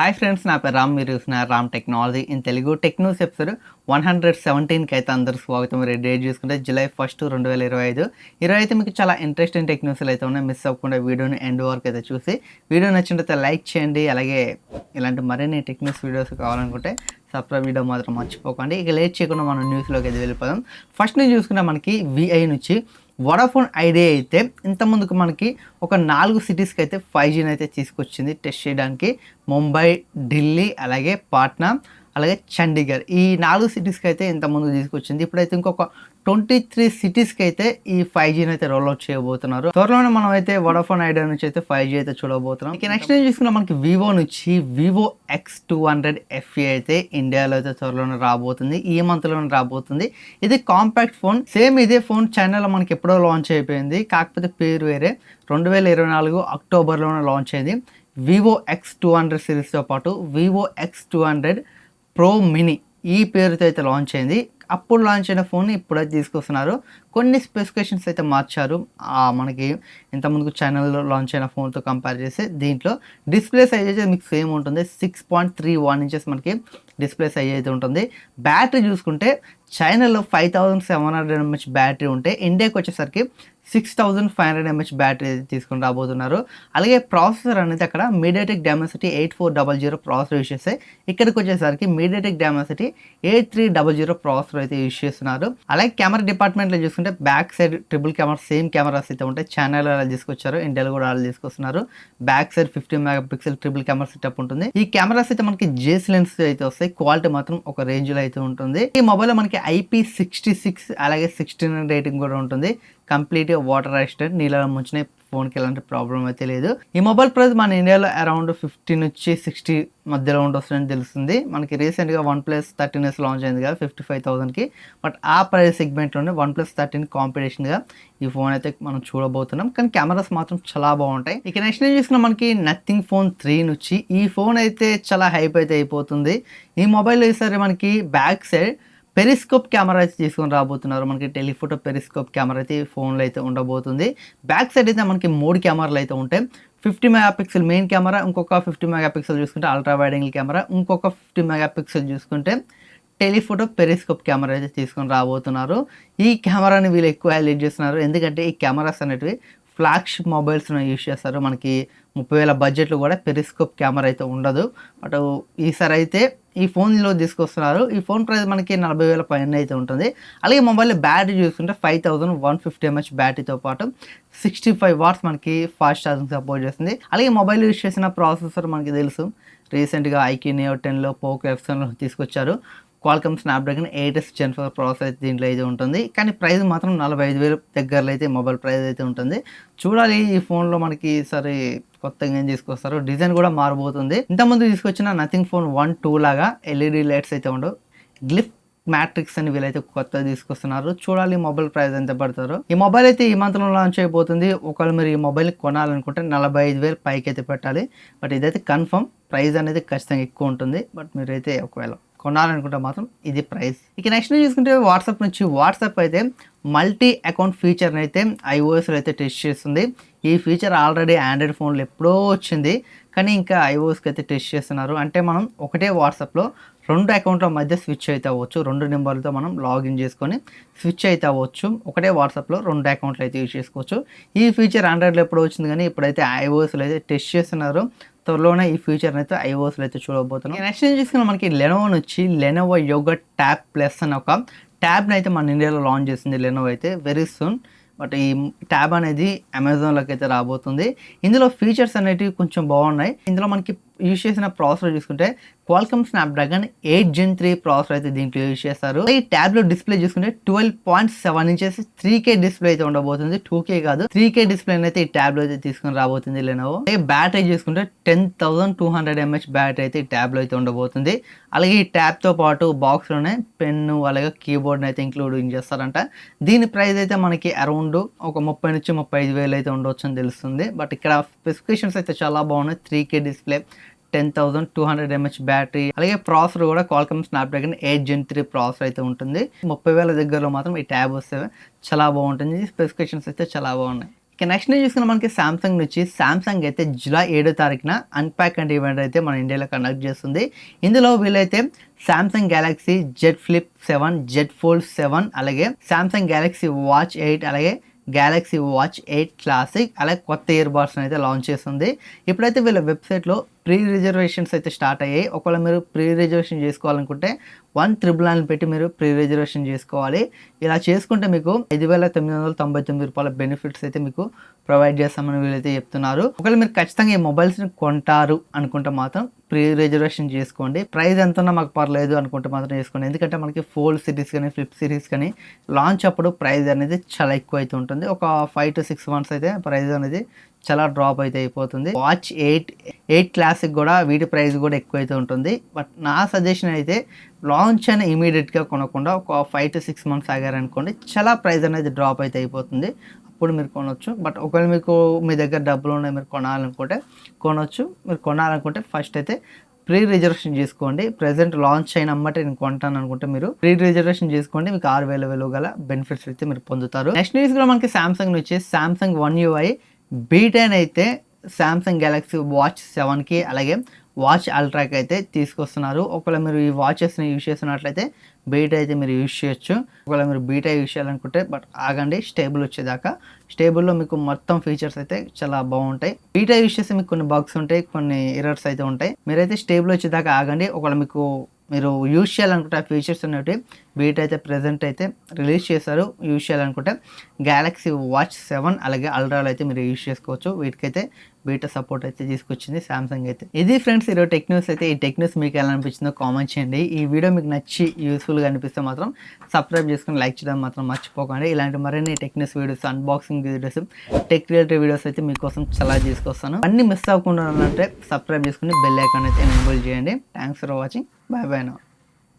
Hi friends నా పేరు రామ్ మీరు చూసిన Ram technology. In Telugu Technos episode one hundred సెవెంటీన్కి అయితే అందరూ స్వాగతం. మీరు డేట్ చూసుకుంటే జూలై ఫస్ట్ రెండు వేల ఇరవై ఐదు. ఇరవై అయితే మీకు చాలా ఇంట్రెస్టింగ్ టెక్నోస్లు అయితే ఉన్నాయి. మిస్ అవ్వకుండా వీడియోని ఎండ్ వరకు అయితే చూసి వీడియో నచ్చినట్లయితే లైక్ చేయండి. అలాగే ఇలాంటి మరిన్ని టెక్నోస్ వీడియోస్ కావాలనుకుంటే సబ్స్క్రైబ్ వీడియో మాత్రం మర్చిపోకండి. ఇక లేట్ చేయకుండా మనం న్యూస్లోకి అయితే వెళ్ళిపోదాం. ఫస్ట్ నుంచి చూసుకుంటే మనకి విఐ నుంచి వడాఫోన్ ఐడియా అయితే ఇంతకుముందుకు మనకి ఒక నాలుగు సిటీస్కి అయితే ఫైవ్ జీని అయితే తీసుకొచ్చింది టెస్ట్ చేయడానికి. ముంబై ఢిల్లీ అలాగే పాట్నా అలాగే చండీగఢ్. ఈ నాలుగు సిటీస్కి అయితే ఇంతకుముందు తీసుకొచ్చింది. ఇప్పుడైతే ఇంకొక ట్వంటీ త్రీ సిటీస్కి అయితే ఈ ఫైవ్ జీని అయితే రోల్ అవుట్ చేయబోతున్నారు. త్వరలోనే మనం అయితే వడాఫోన్ ఐడియా నుంచి అయితే ఫైవ్ జీ అయితే చూడబోతున్నాం. ఇక నెక్స్ట్ ఏం చూసుకున్నా? మనకి వివో నుంచి Vivo X two hundred FE అయితే ఇండియాలో అయితే త్వరలోనే రాబోతుంది. ఈ మంత్లోనే రాబోతుంది. ఇది కాంపాక్ట్ ఫోన్. సేమ్ ఇదే ఫోన్ చైనాలో మనకి ఎప్పుడో లాంచ్ అయిపోయింది. కాకపోతే పేరు వేరే. రెండు వేల ఇరవై నాలుగు అక్టోబర్లోనే లాంచ్ అయింది. వివో ఎక్స్ టూ హండ్రెడ్ సిరీస్తో పాటు Vivo X two hundred pro mini ఈ పేరుతో అయితే లాంచ్ అయింది. అప్పుడు లాంచ్ అయిన ఫోన్ ఇప్పుడైతే తీసుకొస్తున్నారు. కొన్ని స్పెసిఫికేషన్స్ అయితే మార్చారు. మనకి ఇంతకుముందు ఛానల్లో లాంచ్ అయిన ఫోన్తో కంపేర్ చేస్తే దీంట్లో డిస్ప్లే సైజ్ అయితే మీకు సేమ్ ఉంటుంది. Six point three one inches మనకి డిస్ప్లే సైజ్ అయితే ఉంటుంది. బ్యాటరీ చూసుకుంటే చైనాలో five thousand seven hundred M H battery ఉంటే ఇండియాకి వచ్చేసరికి six thousand five hundred M H battery తీసుకుని రాబోతున్నారు. అలాగే ప్రాసెసర్ అనేది అక్కడ MediaTek Dimensity eight four double zero processor use చేస్తే ఇక్కడికి వచ్చేసరికి MediaTek Dimensity eight three double zero processor అయితే యూస్ చేస్తున్నారు. అలాగే కెమెరా డిపార్ట్మెంట్లో చూసుకుంటే back side triple camera same cameras అయితే ఉంటాయి. ఛానల్ అలా తీసుకొచ్చారు ఇండియాలో కూడా అలా తీసుకొస్తున్నారు. Back side fifty mega pixel triple camera setup ఉంటుంది. ఈ కెమెరాస్ అయితే మనకి జేస్ లెన్స్ అయితే వస్తాయి. క్వాలిటీ మాత్రం ఒక రేంజ్లో అయితే ఉంటుంది. ఈ మొబైల్ మనకి ఐపీ సిక్స్టీ సిక్స్ అలాగే సిక్స్టీన్ రేటింగ్ కూడా ఉంటుంది. కంప్లీట్గా వాటర్ రెసిస్టెంట్ నీళ్ళలో ముంచిన ఫోన్కి ఎలాంటి ప్రాబ్లం అయితే లేదు. ఈ మొబైల్ ప్రైస్ మన ఇండియాలో అరౌండ్ ఫిఫ్టీ నుంచి సిక్స్టీ మధ్యలో ఉండొస్తుందని తెలుస్తుంది. మనకి రీసెంట్గా one plus thirteen S launch అయింది కదా ఫిఫ్టీ ఫైవ్ థౌసండ్కి. బట్ ఆ ప్రైస్ సెగ్మెంట్లోనే వన్ ప్లస్ థర్టీన్ కాంపిటీషన్గా ఈ ఫోన్ అయితే మనం చూడబోతున్నాం. కానీ కెమెరాస్ మాత్రం చాలా బాగుంటాయి. ఇక నెక్స్ట్ నేను చూసిన మనకి నథింగ్ ఫోన్ త్రీ నుంచి ఈ ఫోన్ అయితే చాలా హైప్ అయితే అయిపోతుంది. ఈ మొబైల్ ఈసారి మనకి బ్యాక్ సైడ్ పెరిస్కోప్ కెమెరా అయితే తీసుకొని రాబోతున్నారు. మనకి టెలిఫోటో పెరిస్కోప్ కెమెరా అయితే ఫోన్లో అయితే ఉండబోతుంది. బ్యాక్ సైడ్ అయితే మనకి మూడు కెమెరాలు అయితే ఉంటాయి. Fifty mega pixel main camera ఇంకొక ఫిఫ్టీ మెగా పిక్సెల్ చూసుకుంటే అల్ట్రా వైడ్ యాంగిల్ కెమెరా ఇంకొక ఫిఫ్టీ మెగా పిక్సెల్ చూసుకుంటే టెలిఫోటో పెరిస్కోప్ కెమెరా అయితే తీసుకొని రాబోతున్నారు. ఈ కెమెరాని వీళ్ళు ఎక్కువ హైలైట్ చేస్తున్నారు. ఎందుకంటే ఈ కెమెరాస్ అనేటివి ఫ్లాగ్షిప్ మొబైల్స్ను యూస్ చేస్తారు. మనకి ముప్పై వేల బడ్జెట్లో కూడా పెరిస్కోప్ కెమెరా అయితే ఉండదు. బట్ ఈసారి అయితే ఈ ఫోన్లో తీసుకొస్తున్నారు. ఈ ఫోన్ ప్రైస్ మనకి నలభై వేల పైన అయితే ఉంటుంది. అలాగే మొబైల్ బ్యాటరీ చూసుకుంటే five thousand one fifty M H బ్యాటరీతో పాటు సిక్స్టీ ఫైవ్ వాట్స్ మనకి ఫాస్ట్ ఛార్జింగ్ సపోర్ట్ చేస్తుంది. అలాగే మొబైల్ యూస్ చేసిన ప్రాసెసర్ మనకి తెలుసు. రీసెంట్గా ఐక్యూ నియో టెన్లో పోకో ఎఫ్సన్లో తీసుకొచ్చారు. Qualcomm Snapdragon eight S gen four process అయితే దీంట్లో అయితే ఉంటుంది. కానీ ప్రైస్ మాత్రం నలభై ఐదు వేలు దగ్గరలో అయితే మొబైల్ ప్రైస్ అయితే ఉంటుంది. చూడాలి ఈ ఫోన్లో మనకి సరే కొత్తగా ఏం తీసుకొస్తారు. డిజైన్ కూడా మారబోతుంది. ఇంతకుముందు తీసుకొచ్చిన నథింగ్ ఫోన్ వన్ టూ లాగా ఎల్ఈడి లైట్స్ అయితే ఉండవు. గ్లిఫ్ మ్యాట్రిక్స్ అని వీళ్ళైతే కొత్తగా తీసుకొస్తున్నారు. చూడాలి మొబైల్ ప్రైస్ ఎంత పడతారు. ఈ మొబైల్ అయితే ఈ మంత్లో లాంచ్ అయిపోతుంది. ఒకవేళ మీరు ఈ మొబైల్ కొనాలనుకుంటే నలభై ఐదు వేలు పైకి అయితే పెట్టాలి. బట్ ఇదైతే కన్ఫర్మ్ ప్రైస్ అనేది ఖచ్చితంగా ఎక్కువ ఉంటుంది. బట్ మీరైతే ఒకవేళ కొనాలనుకుంటే మాత్రం ఇది ప్రైస్. ఇక నెక్స్ట్ చూసుకుంటే వాట్సాప్ నుంచి వాట్సాప్ అయితే మల్టీ అకౌంట్ ఫీచర్ని అయితే ఐఓఎస్లో అయితే టెస్ట్ చేస్తుంది. ఈ ఫీచర్ ఆల్రెడీ ఆండ్రాయిడ్ ఫోన్లో ఎప్పుడో వచ్చింది. కానీ ఇంకా ఐఓఎస్కి అయితే టెస్ట్ చేస్తున్నారు. అంటే మనం ఒకటే వాట్సాప్లో రెండు అకౌంట్ల మధ్య స్విచ్ అయితే అవ్వచ్చు. రెండు నెంబర్లతో మనం లాగిన్ చేసుకొని స్విచ్ అయితే అవ్వచ్చు. ఒకటే వాట్సాప్లో రెండు అకౌంట్లు అయితే యూజ్ చేసుకోవచ్చు. ఈ ఫీచర్ ఆండ్రాయిడ్లో ఎప్పుడు వచ్చింది కానీ ఇప్పుడైతే ఐఓఎస్లో అయితే టెస్ట్ చేస్తున్నారు. త్వరలోనే ఈ ఫ్యూచర్ అయితే ఐఓఎస్లో అయితే చూడబోతున్నాం. నెక్స్ట్ ఏం చూసుకున్న మనకి లెనోవో నుంచి లెనోవో యోగా ట్యాబ్ ప్లస్ అని ఒక ట్యాబ్ని అయితే మన ఇండియాలో లాంచ్ చేసింది లెనోవో అయితే. వెరీ సూన్ బట్ ఈ ట్యాబ్ అనేది అమెజాన్లోకి అయితే రాబోతుంది. ఇందులో ఫీచర్స్ అనేటివి కొంచెం బాగున్నాయి. ఇందులో మనకి యూజ్ చేసిన ప్రాసెసర్ చూసుకుంటే Qualcomm Snapdragon eight gen three processor అయితే దీంట్లో యూజ్ చేస్తారు. ఈ ట్యాబ్లో డిస్ప్లే చూసుకుంటే twelve point seven inches three K display అయితే ఉండబోతుంది. టూ కే కాదు త్రీ కే డిస్ప్లే అయితే ఈ ట్యాబ్లో అయితే తీసుకుని రాబోతుంది లెనోవో అలాగే బ్యాటరీ చూసుకుంటే ten thousand two hundred M H battery అయితే ఈ ట్యాబ్లో అయితే ఉండబోతుంది. అలాగే ఈ ట్యాబ్తో పాటు బాక్స్ పెన్ను అలాగే కీబోర్డ్ అయితే ఇంక్లూడింగ్ చేస్తారంట. దీని ప్రైస్ అయితే మనకి అరౌండ్ ఒక ముప్పై నుంచి ముప్పై ఐదు వేలు అయితే ఉండొచ్చు అని తెలుస్తుంది. బట్ ఇక్కడ స్పెసిఫికేషన్స్ అయితే చాలా బాగున్నాయి. Three K display ten thousand two hundred M H battery అలాగే ప్రాసెసర్ కూడా Qualcomm Snapdragon eight gen three processor అయితే ఉంటుంది. ముప్పై వేల దగ్గరలో మాత్రం ఈ ట్యాబ్ వస్తే చాలా బాగుంటుంది. స్పెసిఫికేషన్స్ అయితే చాలా బాగున్నాయి. నెక్స్ట్ నేను చూసుకున్న మనకి సామ్సంగ్ నుంచి. సామ్సంగ్ అయితే జూలై ఏడో తారీఖున అన్పాక్ అండ్ ఈవెంట్ అయితే మన ఇండియాలో కండక్ట్ చేస్తుంది. ఇందులో వీళ్ళైతే Samsung Galaxy Z Flip seven Z Fold seven అలాగే సామ్సంగ్ గెలాక్సీ వాచ్ ఎయిట్ అలాగే గ్యాలక్సీ వాచ్ ఎయిట్ క్లాసిక్ అలాగే కొత్త ఇయర్ బడ్స్ అయితే లాంచ్ చేస్తుంది. ఇప్పుడైతే వీళ్ళ వెబ్సైట్లో ప్రీ రిజర్వేషన్స్ అయితే స్టార్ట్ అయ్యాయి. ఒకవేళ మీరు ప్రీ రిజర్వేషన్ చేసుకోవాలనుకుంటే వన్ త్రిబుల్ నైన్ పెట్టి మీరు ప్రీ రిజర్వేషన్ చేసుకోవాలి. ఇలా చేసుకుంటే మీకు ఐదు వేల తొమ్మిది వందల తొంభై తొమ్మిది రూపాయల బెనిఫిట్స్ అయితే మీకు ప్రొవైడ్ చేస్తామని వీళ్ళైతే చెప్తున్నారు. ఒకవేళ మీరు ఖచ్చితంగా ఈ మొబైల్స్ని కొంటారు అనుకుంటే మాత్రం ప్రీ రిజర్వేషన్ చేసుకోండి. ప్రైస్ ఎంత ఉన్నా మాకు పర్లేదు అనుకుంటే మాత్రం చేసుకోండి. ఎందుకంటే మనకి ఫోల్డ్ సిరీస్ కానీ ఫ్లిప్ సిరీస్ కానీ లాంచ్ అప్పుడు ప్రైస్ అనేది చాలా ఎక్కువ అయితే ఉంటుంది. ఒక ఫైవ్ టు సిక్స్ మంత్స్ అయితే ప్రైస్ అనేది చాలా డ్రాప్ అయితే అయిపోతుంది. Watch eight eight class classic కూడా వీటి ప్రైస్ కూడా ఎక్కువైతే ఉంటుంది. బట్ నా సజెషన్ అయితే లాంచ్ అయిన ఇమీడియట్గా కొనకుండా ఒక ఫైవ్ టు సిక్స్ మంత్స్ ఆగారనుకోండి చాలా ప్రైస్ అనేది డ్రాప్ అయితే అయిపోతుంది. అప్పుడు మీరు కొనవచ్చు బట్ ఒకవేళ మీకు మీ దగ్గర డబ్బులు ఉన్నాయి మీరు కొనాలనుకుంటే కొనవచ్చు మీరు కొనాలనుకుంటే ఫస్ట్ అయితే ప్రీ రిజర్వేషన్ చేసుకోండి. ప్రెసెంట్ లాంచ్ అయిన అమ్మటే నేను కొంటాను అనుకుంటే మీరు ప్రీ రిజర్వేషన్ చేసుకోండి. మీకు ఆరు వేల వేలు గల బెనిఫిట్స్ అయితే మీరు పొందుతారు. నెక్స్ట్ న్యూస్ కూడా మనకి సామ్సంగ్ నుంచి సామ్సంగ్ వన్ యూఐ బీటెన్ అయితే శాంసంగ్ గెలాక్సీ వాచ్ సెవెన్కి అలాగే వాచ్ అల్ట్రాకి అయితే తీసుకొస్తున్నారు. ఒకవేళ మీరు ఈ వాచెస్ని యూజ్ చేస్తున్నట్లయితే బీటా అయితే మీరు యూజ్ చేయొచ్చు. ఒకవేళ మీరు బీటా యూజ్ చేయాలనుకుంటే బట్ ఆగండి స్టేబుల్ వచ్చేదాకా. స్టేబుల్లో మీకు మొత్తం ఫీచర్స్ అయితే చాలా బాగుంటాయి. బీటా యూజ్ చేస్తే మీకు కొన్ని బగ్స్ ఉంటాయి కొన్ని ఎరర్స్ అయితే ఉంటాయి. మీరైతే స్టేబుల్ వచ్చేదాకా ఆగండి. ఒకవేళ మీకు మీరు యూజ్ చేయాలనుకుంటే ఆ ఫీచర్స్ అనేవి వీటైతే అయితే అయితే రిలీజ్ చేశారు. యూజ్ చేయాలనుకుంటే గ్యాలక్సీ వాచ్ సెవెన్ అలాగే అల్ట్రాలో అయితే మీరు యూజ్ చేసుకోవచ్చు. వీటికైతే బీటా సపోర్ట్ అయితే తీసుకొచ్చింది సామ్సంగ్ అయితే. ఇది ఫ్రెండ్స్ ఈరోజు టెక్ న్యూస్ అయితే. ఈ టెక్ న్యూస్ మీకు ఎలా అనిపించిందో కామెంట్ చేయండి. ఈ వీడియో మీకు నచ్చి యూస్ఫుల్గా అనిపిస్తే మాత్రం సబ్స్క్రైబ్ చేసుకుని లైక్ చేయడం మాత్రం మర్చిపోకండి. ఇలాంటి మరిన్ని tech news videos unboxing videos tech related videos అయితే మీకోసం చాలా తీసుకొస్తాను. అన్ని మిస్ అవ్వకుండా అంటే సబ్స్క్రైబ్ చేసుకుని బెల్ ఐకాన్ అయితే ఎనేబుల్ చేయండి. Thanks for watching bye bye నా